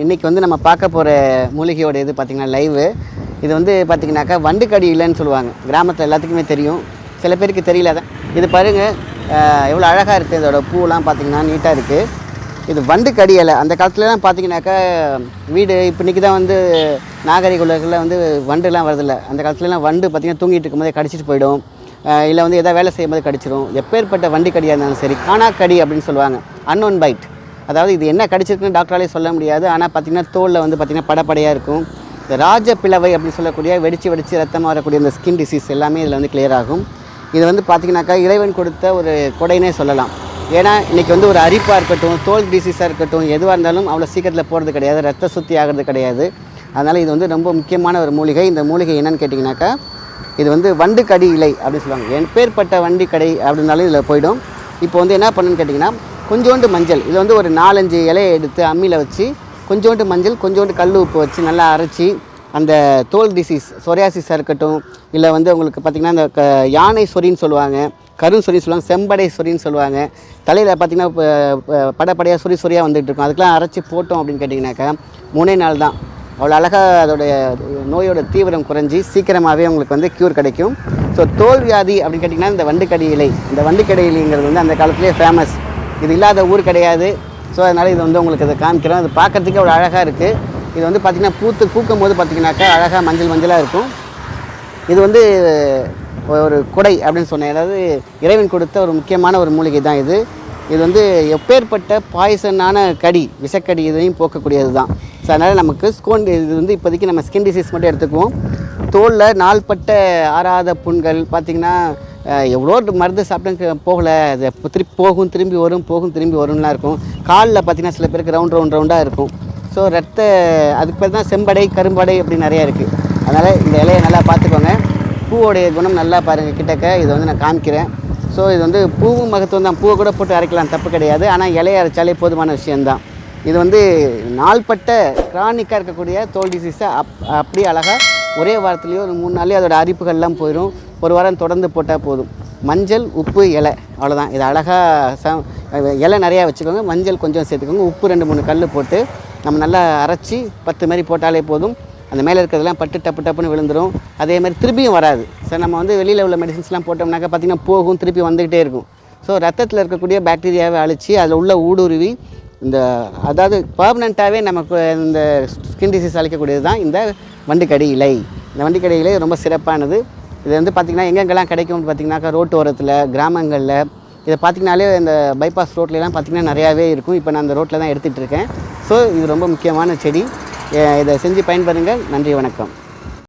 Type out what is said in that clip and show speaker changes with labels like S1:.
S1: இன்றைக்கி வந்து நம்ம பார்க்க போகிற மூலிகையோட இது பார்த்திங்கன்னா லைவு இது வந்து பார்த்திங்கனாக்கா வண்டுக்கடி இல்லைன்னு சொல்லுவாங்க. கிராமத்தில் எல்லாத்துக்குமே தெரியும். சில பேருக்கு தெரியலதான் இது பாருங்கள் எவ்வளோ அழகாக இருக்குது இதோட பூலாம் பார்த்திங்கன்னா நீட்டாக இருக்குது இது வண்டுக்கடி இலை. அந்த காலத்துலலாம் பார்த்தீங்கன்னாக்கா வீடு இப்போ இன்றைக்கி தான் வந்து நாகரிக உலகில் வந்து வண்டுலாம் வரதில்ல அந்த காலத்துலலாம் வண்டு பார்த்திங்கன்னா தூங்கிட்டு இருக்கும்போதே கடிச்சிட்டு போயிடும். இல்லை வந்து எதாவது வேலை செய்யும்போது கடிச்சிடும் எப்பேற்பட்ட வண்டி கடியாக இருந்தாலும் சரி காணாக்கடி அப்படின்னு சொல்லுவாங்க. அன்னோன் பைட் அதாவது இது என்ன கடிச்சிருக்குன்னு டாக்டராலே சொல்ல முடியாது. ஆனால் பார்த்திங்கன்னா தோலில் வந்து பார்த்திங்கன்னா படப்படையாக இருக்கும். இந்த ராஜ பிளவை அப்படின்னு சொல்லக்கூடிய வெடிச்சு வெடிச்சு ரத்தமாக வரக்கூடிய இந்த ஸ்கின் டிசீஸ் எல்லாமே இதில் வந்து கிளியர் ஆகும். இது வந்து பார்த்திங்கனாக்கா இறைவன் கொடுத்த ஒரு கொடைனே சொல்லலாம். ஏன்னா இன்றைக்கி வந்து ஒரு அரிப்பாக இருக்கட்டும் தோல் டிசீஸாக இருக்கட்டும் எதுவாக இருந்தாலும் அவ்வளோ சீக்கிரத்தில் போகிறது கிடையாது ரத்த சுத்தி ஆகிறது கிடையாது. அதனால் இது வந்து ரொம்ப முக்கியமான ஒரு மூலிகை. இந்த மூலிகை என்னென்னு கேட்டிங்கனாக்கா இது வந்து வண்டு கடி இலை அப்படின்னு சொல்லுவாங்க. என் பேர்பட்ட வண்டி கடை அப்படின்னாலும் இதில் போயிடும். இப்போ வந்து என்ன பண்ணுன்னு கேட்டிங்கன்னா கொஞ்சோண்டு மஞ்சள். இது வந்து ஒரு நாலஞ்சு இலையை எடுத்து அம்மியில் வச்சு கொஞ்சோண்டு மஞ்சள் கொஞ்சோண்டு கல் உப்பு வச்சு நல்லா அரைச்சி அந்த தோல் டிசீஸ் சொரியாசிஸாக இருக்கட்டும் இல்லை வந்து உங்களுக்கு பார்த்திங்கன்னா இந்த க யானை சொறின்னு சொல்லுவாங்க கரும் சொறி சொல்லுவாங்க செம்படை சொறின்னு சொல்லுவாங்க. தலையில் பார்த்திங்கன்னா இப்போ படப்படையாக சொறி சொறியாக வந்துட்டு இருக்கும். அதுக்கெலாம் அரைச்சி போட்டோம் அப்படின்னு கேட்டிங்கனாக்கா மூணே நாள் தான். அவ்வளோ அழகாக அதோடைய நோயோட தீவிரம் குறைஞ்சி சீக்கிரமாகவே உங்களுக்கு வந்து க்யூர் கிடைக்கும். ஸோ தோல் வியாதி அப்படின்னு கேட்டிங்கன்னா இந்த வண்டுக்கடி இலை. இந்த வண்டுக்கடி இலைங்கிறது வந்து அந்த காலத்துலேயே ஃபேமஸ் இது இல்லாத ஊர் கிடையாது. ஸோ அதனால் இது வந்து உங்களுக்கு இதை காமிக்கிறோம் அது பார்க்குறதுக்கே அவ்வளோ அழகாக இருக்குது இது வந்து பார்த்திங்கன்னா பூத்து பூக்கும் போது பார்த்திங்கனாக்கா அழகாக மஞ்சள் மஞ்சளாக இருக்கும். இது வந்து ஒரு குடை அப்படின்னு சொன்னேன். அதாவது இறைவன் கொடுத்த ஒரு முக்கியமான ஒரு மூலிகை தான் இது. இது வந்து எப்பேற்பட்ட பாய்சனான கடி விஷக்கடி இதையும் போக்கக்கூடியது தான். ஸோ அதனால் நமக்கு ஸ்கோன் இது வந்து இப்போதைக்கு நம்ம ஸ்கின் டிசீஸ் மட்டும் எடுத்துக்குவோம். தோலில் நாள்பட்ட ஆறாத புண்கள் பார்த்திங்கன்னா எவ்வளோ மருந்து சாப்பிட்டேன் போகலை. அது திருப்பி போகும் திரும்பி வரும் போகும் திரும்பி வரும்லாம் இருக்கும். காலில் பார்த்திங்கன்னா சில பேருக்கு ரவுண்ட் ரவுண்ட் ரவுண்டாக இருக்கும். ஸோ ரத்த அதுக்கு பேர் தான் செம்படை கரும்படை அப்படி நிறையா இருக்குது அதனால் இந்த இலையை நல்லா பார்த்துக்கோங்க. பூவோடைய குணம் நல்லா பாருங்கள் கிட்டக்க. இதை வந்து நான் காமிக்கிறேன். ஸோ இது வந்து பூவும் மகத்துவம் தான். பூவை கூட போட்டு அரைக்கலாம் தப்பு கிடையாது. ஆனால் இலையை அரைச்சாலே போதுமான விஷயம்தான். இது வந்து நாள்பட்ட கிரானிக்காக இருக்கக்கூடிய தோல் டிசீஸை அப் அப்படியே அழகாக ஒரே வாரத்துலேயோ ஒரு மூணு நாள்லேயே அதோட அரிப்புகள்லாம் போயிடும் ஒரு வாரம் தொடர்ந்து போட்டால் போதும். மஞ்சள் உப்பு இலை அவ்வளோதான் இது அழகாக ச இலை நிறையா வச்சுக்கோங்க. மஞ்சள் கொஞ்சம் சேர்த்துக்கோங்க. உப்பு ரெண்டு மூணு கல் போட்டு நம்ம நல்லா அரைச்சி பத்து மாதிரி போட்டாலே போதும். அந்த மேலே இருக்கிறதெல்லாம் பட்டு டப்பு டப்புன்னு விழுந்துடும் அதே மாதிரி திருப்பியும் வராது. சார் நம்ம வந்து வெளியில் உள்ள மெடிசின்ஸ்லாம் போட்டோம்னாக்கா பார்த்திங்கன்னா போகும் திருப்பி வந்துக்கிட்டே இருக்கும். ஸோ ரத்தத்தில் இருக்கக்கூடிய பாக்டீரியாவை அழித்து அதில் உள்ள ஊடுருவி இந்த அதாவது பர்மனெண்ட்டாகவே நமக்கு இந்த ஸ்கின் டிசீஸ் அழிக்கக்கூடியது தான் இந்த வண்டுக்கடி இலை. இந்த வண்டுக்கடி இலை ரொம்ப சிறப்பானது. இது வந்து பார்த்திங்கன்னா எங்கெங்கெல்லாம் கிடைக்கும்னு பார்த்தீங்கன்னாக்கா ரோட்டு ஓரத்தில் கிராமங்களில் இதை பார்த்திங்கனாலே இந்த பைபாஸ் ரோட்லலாம் பார்த்திங்கன்னா நிறையாவே இருக்கும். இப்போ நான் அந்த ரோட்டில் தான் எடுத்துகிட்டு இருக்கேன். ஸோ இது ரொம்ப முக்கியமான செடி. இதை செஞ்சு பயன்பெறுங்கள். நன்றி வணக்கம்.